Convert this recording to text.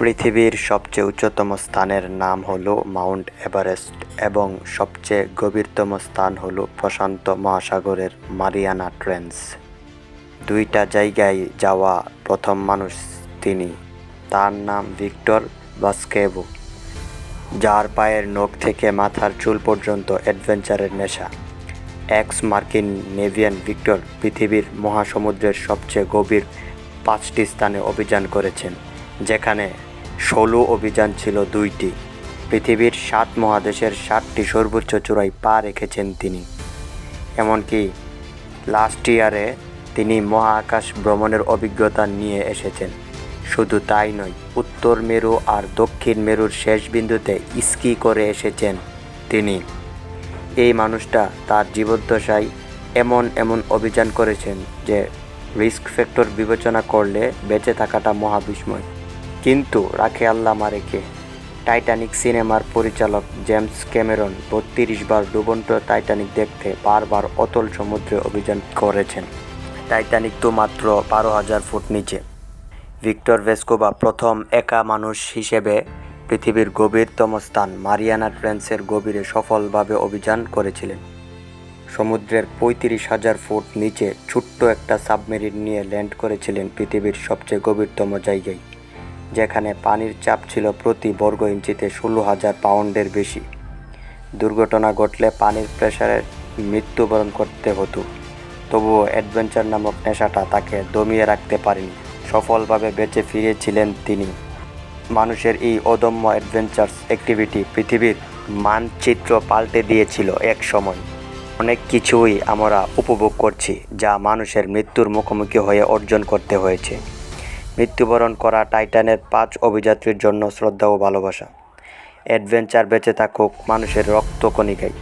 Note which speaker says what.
Speaker 1: পৃথিবীর সবচেয়ে উচ্চতম স্থানের নাম হলো মাউন্ট এভারেস্ট এবং সবচেয়ে গভীরতম স্থান হলো প্রশান্ত মহাসাগরের মারিয়ানা ট্রেঞ্চ দুইটা জায়গায় যাওয়া প্রথম মানুষ তিনি। তার নাম ভিক্টর বাস্কেভো যার পায়ের নখ থেকে মাথার চুল পর্যন্ত অ্যাডভেঞ্চারের নেশা। এক্স মার্কিন নেভিয়ান ভিক্টর পৃথিবীর মহাসমুদ্রের সবচেয়ে গভীর পাঁচটি স্থানে অভিযান করেছেন, যেখানে ষোলো অভিযান ছিল দুইটি। পৃথিবীর সাত মহাদেশের সাতটি সর্বোচ্চ চূড়ায় পা রেখেছেন তিনি। এমনকি লাস্ট ইয়ারে তিনি মহাকাশ ভ্রমণের অভিজ্ঞতা নিয়ে এসেছেন। শুধু তাই নয়, উত্তর মেরু আর দক্ষিণ মেরুর শেষ বিন্দুতে স্কি করে এসেছেন তিনি। এই মানুষটা তার জীবদ্দশায় এমন এমন অভিযান করেছেন যে রিস্ক ফ্যাক্টর বিবেচনা করলে বেঁচে থাকাটা মহাবিস্ময়। কিন্তু রাখে আল্লাহ মারেকে টাইটানিক সিনেমার পরিচালক জেমস ক্যামেরন বত্রিশ বার ডুবন্ত টাইটানিক দেখতে বারবার অতল সমুদ্রে অভিযান করেছেন। টাইটানিক তো মাত্র বারো হাজার ফুট নিচে। ভিক্টর ভেস্কোভা প্রথম একা মানুষ হিসেবে পৃথিবীর গভীরতম স্থান মারিয়ানা ট্রেন্সের গভীরে সফলভাবে অভিযান করেছিলেন। সমুদ্রের পঁয়ত্রিশ হাজার ফুট নিচে ছোট্ট একটা সাবমেরিন নিয়ে ল্যান্ড করেছিলেন পৃথিবীর সবচেয়ে গভীরতম জায়গায়। যেখানে পানির চাপ ছিল প্রতি বর্গ ইঞ্চিতে ষোলো হাজার পাউন্ডের বেশি। দুর্ঘটনা ঘটলে পানির প্রেসারে মৃত্যুবরণ করতে হতো। তবুও অ্যাডভেঞ্চার নামক নেশাটা তাকে দমিয়ে রাখতে পারেনি। সফলভাবে বেঁচে ফিরেছিলেন তিনি। মানুষের এই অদম্য অ্যাডভেঞ্চার্স অ্যাক্টিভিটি পৃথিবীর মানচিত্র পাল্টে দিয়েছিল এক সময়। অনেক কিছুই আমরা উপভোগ করছি, যা মানুষের মৃত্যুর মুখোমুখি হয়ে অর্জন করতে হয়েছে। মৃত্যুবরণ করা টাইটানের পাঁচ অভিযাত্রীর জন্য শ্রদ্ধা ও ভালোবাসা। অ্যাডভেঞ্চার বেঁচে থাকুক মানুষের রক্তকণিকায়